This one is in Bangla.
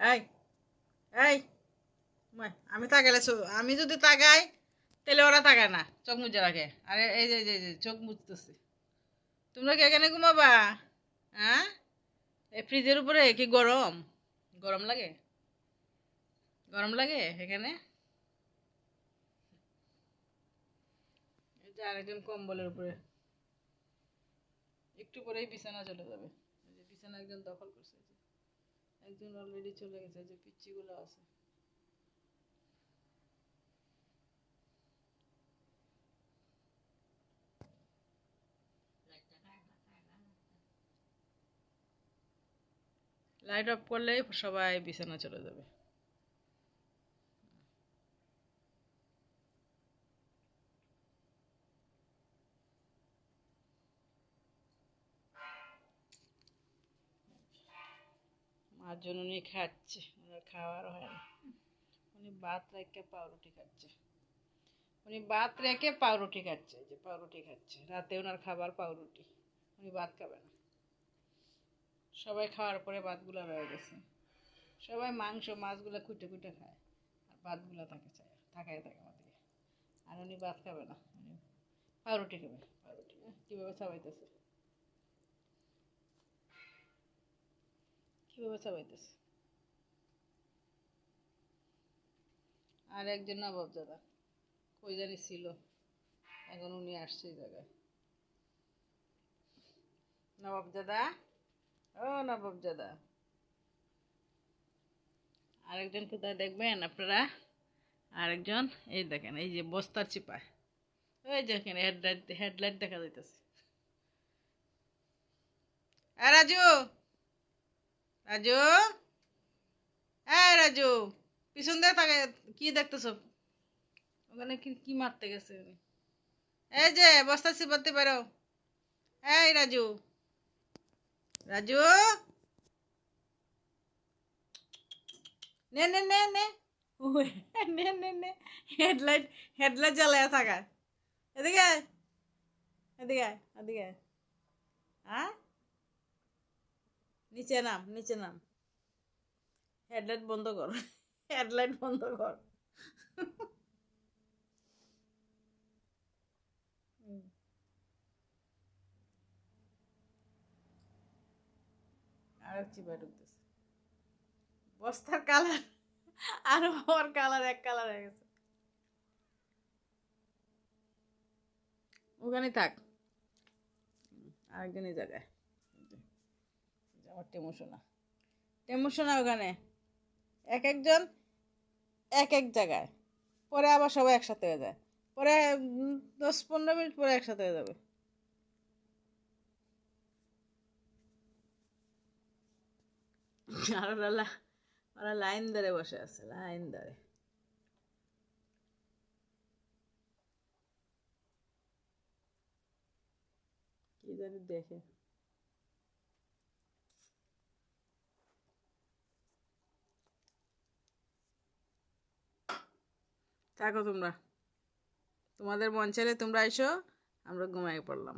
এই এই আমি তাকাইলে চো- আমি যদি তাকাই তাহলে ওরা তাকায় না, চোখ মুজে রাখে। আরে, এই যে, এই যে- চোখ মুছতেছে তোমরা কি এখানে ঘুমাবা? হ্যাঁ? এই ফ্রিজের উপরে কি গরম? গরম লাগে? গরম লাগে এখানে? আরেকজন কম্বলের উপরে। একটু পরেই বিছানা চলে যাবে। বিছানা একজন দখল করছে। একজন অলরেডি চলে গেছে যে পিচ্চিগুলো আছে। লাইট অফ করলেই সবাই বিছানা চলে যাবে। মার জন্য উনি খাচ্ছে ওনার খাওয়ার হয় না। উনি ভাত রেখে পাউরুটি খাচ্ছে। উনি ভাত রেখে পাউরুটি খাচ্ছে যে পাউরুটি খাচ্ছে। রাতে ওনার খাবার পাউরুটি। উনি ভাত খাবে না। সবাই খাওয়ার পরে ভাতগুলো রয়ে গেছে। সবাই মাংস মাছগুলো কুটে কুটে খায়। আর ভাতগুলো থাকে চায় থাকায় থাকে আমাদের আর উনি ভাত খাবে না। উনি পাউরুটি খাবে পাউরুটি। আহ, কীভাবে চাবাইতেছে কীভাবে চাবাইতেছে আর একজন নবাব দাদা, কই জানি ছিল, এখন উনি আসছে এই জায়গায়। নবাব দাদা? ও নবাব দাদা। আরেকজন কোথায় দেখবেন আপনারা? আরেকজন, এই দেখেন, এই যে বস্তার চিপায় ওই দেখেন হেডলাইট হেডলাইট দেখা যাইতেছে। এ রাজু! রাজু? হ্যাঁ রাজু, পিছন দিয়ে তাকে কি দেখতেছ? ওখানে কি কি মারতে গেছে এই যে বস্তা চিপাতে পারো। এই রাজু। রাজু? নে নে নে নে। নে নে নে। হেডলাইট হেডলাইট জ্বালায় থাকা। এদিকে এদিকে এদিকে। হ্যাঁ নিচে নাম নিচে নাম। হেডলাইট বন্ধ কর। হেডলাইট বন্ধ কর। আর চিপা ঢুকতেছে বস্তার কালার আর ওর কালার এক কালার হয়ে গেছে। ওখানে থাক। আরেকজন এই জায়গায়। আমার ওখানে। এক একজন এক এক জায়গায়। পরে আবার সবাই একসাথে হয়ে যায়। পরে দশ পনেরো মিনিট পরে একসাথে হয়ে যাবে। আর ওরা ওরা লাইন ধরে বসে আছে, লাইন ধরে। কি জানি দেখে। থাকো তোমরা। তোমাদের মন চাইলে তোমরা এসো আমরা ঘুমাই পড়লাম।